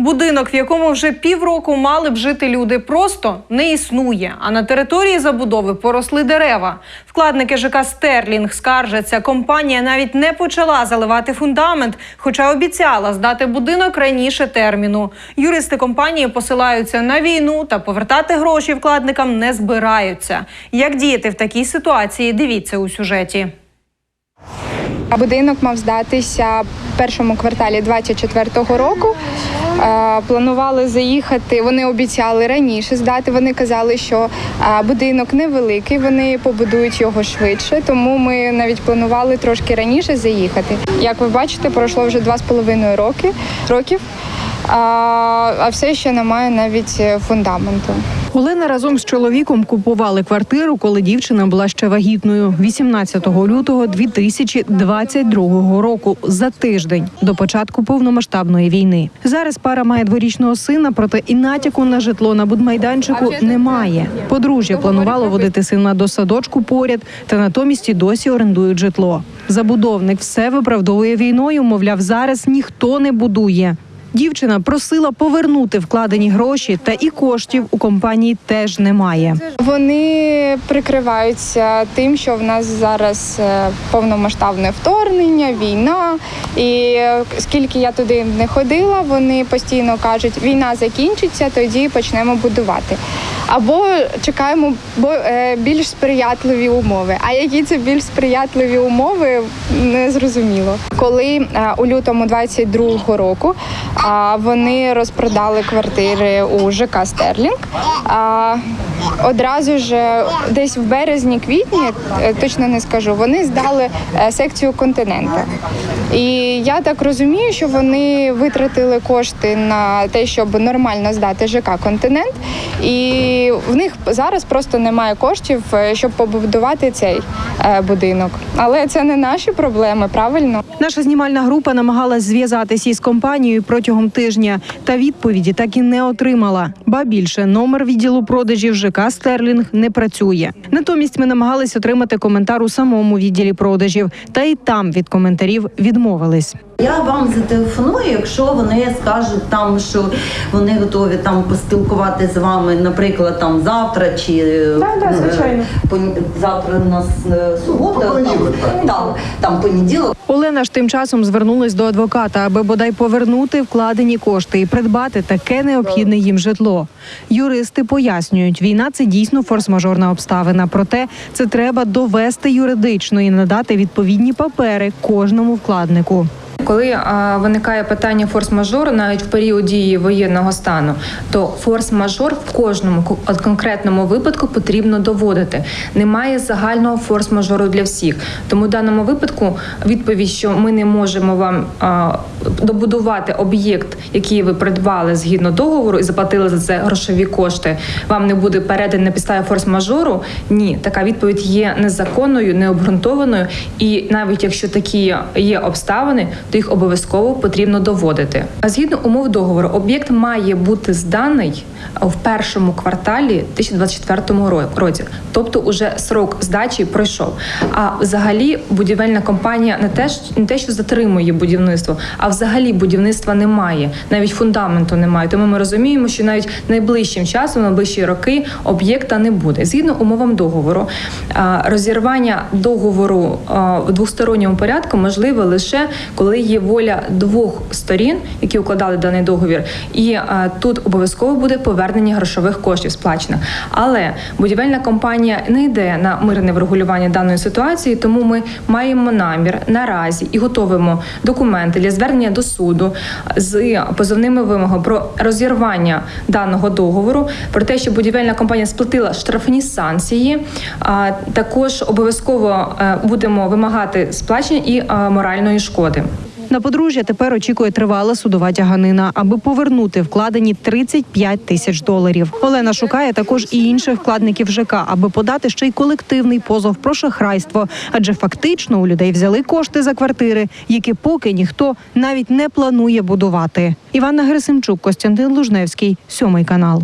Будинок, в якому вже півроку мали б жити люди, просто не існує. А на території забудови поросли дерева. Вкладники ЖК Стерлінг скаржаться, компанія навіть не почала заливати фундамент, хоча обіцяла здати будинок раніше терміну. Юристи компанії посилаються на війну та повертати гроші вкладникам не збираються. Як діяти в такій ситуації? Дивіться у сюжеті. Будинок мав здатися в першому кварталі 24-го року. Е, Планували заїхати. Вони обіцяли раніше здати. Вони казали, що е, будинок невеликий, вони побудують його швидше. Тому ми навіть планували трошки раніше заїхати. Як ви бачите, пройшло вже два з половиною роки років, а, а все ще немає навіть е, фундаменту. Олена разом з чоловіком купували квартиру, коли дівчина була ще вагітною 18 лютого 2022 року за тиждень до початку повномасштабної війни. Зараз пара має дворічного сина, проте і натяку на житло на будмайданчику немає. Подружжя планувало водити сина до садочку поряд, та натомість і досі орендують житло. Забудовник все виправдовує війною. Мовляв, зараз ніхто не будує. Дівчина просила повернути вкладені гроші, та і коштів у компанії теж немає. Вони прикриваються тим, що в нас зараз е, повномасштабне вторгнення, війна. І е, скільки я туди не ходила, вони постійно кажуть, війна закінчиться, тоді почнемо будувати. Або чекаємо е, більш сприятливі умови. А які це більш сприятливі умови, не зрозуміло. Коли е, у лютому 22-го року вони розпродали квартири у ЖК Стерлінг. Одразу ж е, десь в березні-квітні, точно не скажу, вони здали секцію континента. І я так розумію, що вони витратили кошти на те, щоб нормально здати ЖК континент, і в них зараз просто немає коштів, е, щоб побудувати цей е, будинок. Але це не наші проблеми, правильно? Наша знімальна група намагалась зв'язатися із компанією протягом тижня, та відповіді так і не отримала. Ба більше номер відділу продажів ЖК Стерлінг не працює. Натомість ми намагались отримати коментар у самому відділі продажів, та і там від коментарів відмовились. Я вам зателефоную, якщо вони скажуть там, що вони готові там поспілкувати з вами, наприклад, там завтра чи Да, да, е, звичайно. завтра у нас е, субота, там, там, там понеділок. Олена ж тим часом звернулась до адвоката, аби бодай повернути вкладені кошти і придбати таке необхідне їм житло. Юристи пояснюють, війна це дійсно форс-мажорна обставина. Проте це треба довести юридично і надати відповідні папери кожному вкладнику. Коли виникає питання форс-мажору, навіть в період дії воєнного стану, то форс-мажор в кожному конкретному випадку потрібно доводити. Немає загального форс-мажору для всіх. Тому в даному випадку відповідь, що ми не можемо вам добудувати об'єкт, який ви придбали згідно договору і заплатили за це грошові кошти, вам не буде переданий на підставі форс-мажору. Ні, така відповідь є незаконною, необґрунтованою. І навіть якщо такі є обставини, то їх обов'язково потрібно доводити. А згідно умов договору, об'єкт має бути зданий в першому кварталі 2024 ро- році, тобто уже срок здачі пройшов. А взагалі будівельна компанія не те, не те, що затримує будівництво, а взагалі будівництва немає, навіть фундаменту немає. Тому ми розуміємо, що навіть найближчим часом, найближчі роки об'єкта не буде. Згідно умовам договору, розірвання договору в двосторонньому порядку можливе лише коли є воля двох сторін, які укладали даний договір, і а, тут обов'язково буде повернення грошових коштів сплачених. Але будівельна компанія не йде на мирне врегулювання даної ситуації, тому ми маємо намір наразі і готовимо документи для звернення до суду з позовними вимогами про розірвання даного договору, про те, що будівельна компанія сплатила штрафні санкції. А також обов'язково е, будемо вимагати сплачення і е, моральної шкоди. На подружжя тепер очікує тривала судова тяганина, аби повернути вкладені 35 тисяч доларів. Олена шукає також і інших вкладників ЖК, аби подати ще й колективний позов про шахрайство. Адже фактично у людей взяли кошти за квартири, які поки ніхто навіть не планує будувати. Іванна Герасимчук, Костянтин Лужневський, сьомий канал.